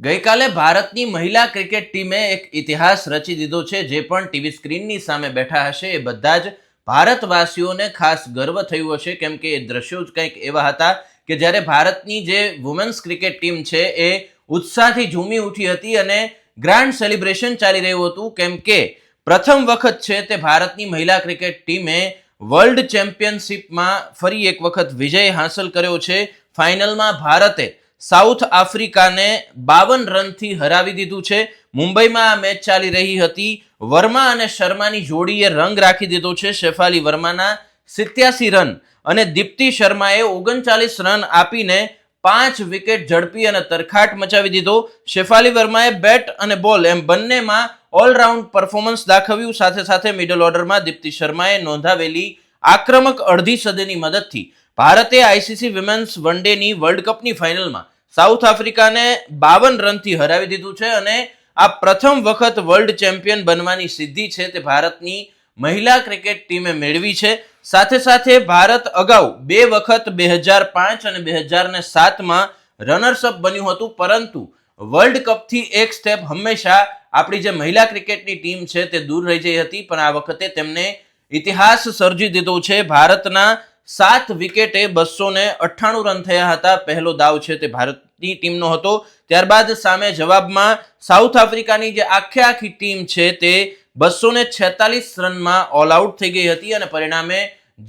ગઈકાલે ભારતની મહિલા ક્રિકેટ ટીમે એક ઇતિહાસ રચી દીધો છે, જે પણ ટીવી સ્ક્રીનની સામે બેઠા હશે. એ બધા જ ભારતવાસીઓને ખાસ ગર્વ થયું હશે, કેમ કે એ દ્રશ્યો જ કંઈક એવા હતા કે જ્યારે ભારતની જે વુમેન્સ ક્રિકેટ ટીમ છે, એ ઉત્સાહથી ઝૂમી ઉઠી હતી અને ગ્રાન્ડ સેલિબ્રેશન ચાલી રહ્યું હતું. કેમ કે પ્રથમ વખત છે તે ભારતની મહિલા ક્રિકેટ ટીમે વર્લ્ડ ચેમ્પિયનશિપમાં ફરી એક વખત વિજય હાંસલ કર્યો છે. ફાઇનલમાં ભારતે સાઉથ આફ્રિકાને બાવન રનથી હરાવી દીધું છે. મુંબઈમાં આ મેચ ચાલી રહી હતી. વર્મા અને શર્માની જોડીએ રંગ રાખી દીધો છે શેફાલી વર્માના સિત્યાસી રન અને દીપ્તિ શર્માએ ઓગણચાલીસ રન આપીને પાંચ વિકેટ ઝડપી અને તરખાટ મચાવી દીધો. શેફાલી વર્માએ બેટ અને બોલ એમ બંનેમાં ઓલરાઉન્ડ પરફોર્મન્સ દાખવ્યું. સાથે સાથે મિડલ ઓર્ડરમાં દીપ્તિ શર્માએ નોંધાવેલી આક્રમક અડધી સદીની મદદથી ભારતે આઈસીસી વિમેન્સ વન ડેની વર્લ્ડ કપની ફાઇનલમાં સાઉથ આફ્રિકાને બાવન રનથી હરાવી દીધું છે અને આ પ્રથમ વખત વર્લ્ડ ચેમ્પિયન બનવાની સિદ્ધિ છે તે ભારતની મહિલા ક્રિકેટ ટીમે મેળવી છે. સાથે સાથે ભારત અગાઉ બે વખત બે હજાર પાંચ અને બે હજાર ને સાતમાં રનર્સઅપ બન્યું હતું, પરંતુ વર્લ્ડ કપથી એક સ્ટેપ હંમેશા આપણી જે મહિલા ક્રિકેટની ટીમ છે તે દૂર રહી જઈ હતી, પણ આ વખતે તેમને ઇતિહાસ સર્જી દીધો છે. ભારતના સાત વિકેટે બસો ને અઠ્ઠાણું રન થયા હતા. પહેલો દાવ છે તે ભારતની ટીમનો હતો. ત્યારબાદ સામે જવાબમાં સાઉથ આફ્રિકાની જે આખે આખી ટીમ છે તે બસો ને છેતાલીસ રનમાં ઓલ આઉટ થઈ ગઈ હતી અને પરિણામે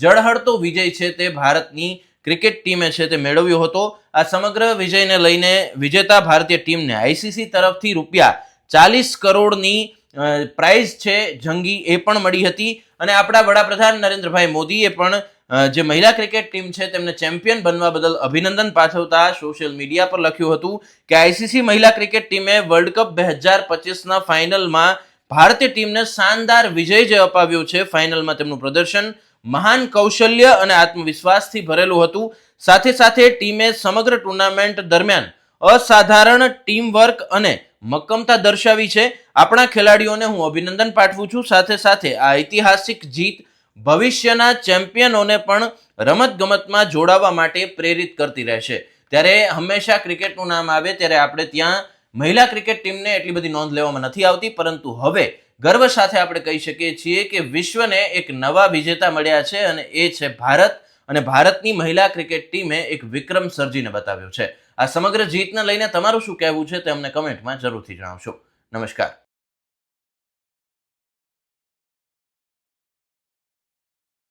જળહળતો વિજય છે તે ભારતની ક્રિકેટ ટીમે છે તે મેળવ્યો હતો. આ સમગ્ર વિજયને લઈને વિજેતા ભારતીય ટીમને આઈસીસી તરફથી રૂપિયા ચાલીસ કરોડની પ્રાઇઝ છે જંગી એ પણ મળી હતી. અને આપણા વડાપ્રધાન નરેન્દ્રભાઈ મોદીએ પણ જે મહિલા ક્રિકેટ ટીમ છે તેમને ચેમ્પિયન બનવા બદલ અભિનંદન પાઠવતા સોશિયલ મીડિયા પર લખ્યું હતું કે આઈસીસી મહિલા ક્રિકેટ ટીમે વર્લ્ડ કપ બે હજાર પચીસના ફાઇનલમાં ભારતીય ટીમને શાનદાર વિજય જે અપાવ્યો છે, ફાઇનલમાં તેમનું પ્રદર્શન મહાન કૌશલ્ય અને આત્મવિશ્વાસથી ભરેલું હતું. સાથે સાથે ટીમે સમગ્ર ટુર્નામેન્ટ દરમિયાન અસાધારણ ટીમ વર્ક અને મક્કમતા દર્શાવી છે. આપણા ખેલાડીઓને હું અભિનંદન પાઠવું છું. સાથે સાથે આ ઐતિહાસિક જીત ભવિષ્યના ચેમ્પિયનોને પણ રમત ગમતમાં જોડાવા માટે પ્રેરિત કરતી રહેશે. ત્યારે હંમેશા ક્રિકેટનું નામ આવે ત્યારે આપણે ત્યાં મહિલા ક્રિકેટ ટીમને એટલી બધી નોંધ લેવામાં નથી આવતી, પરંતુ હવે ગર્વ સાથે આપણે કહી શકીએ છીએ કે વિશ્વને એક નવા વિજેતા મળ્યા છે અને એ છે ભારત અને ભારતની મહિલા ક્રિકેટ ટીમે એક વિક્રમ સર્જીને બતાવ્યો છે. આ સમગ્ર જીતને લઈને તમારું શું કહેવું છે તે અમને કમેન્ટમાં જરૂરથી જણાવશો. નમસ્કાર.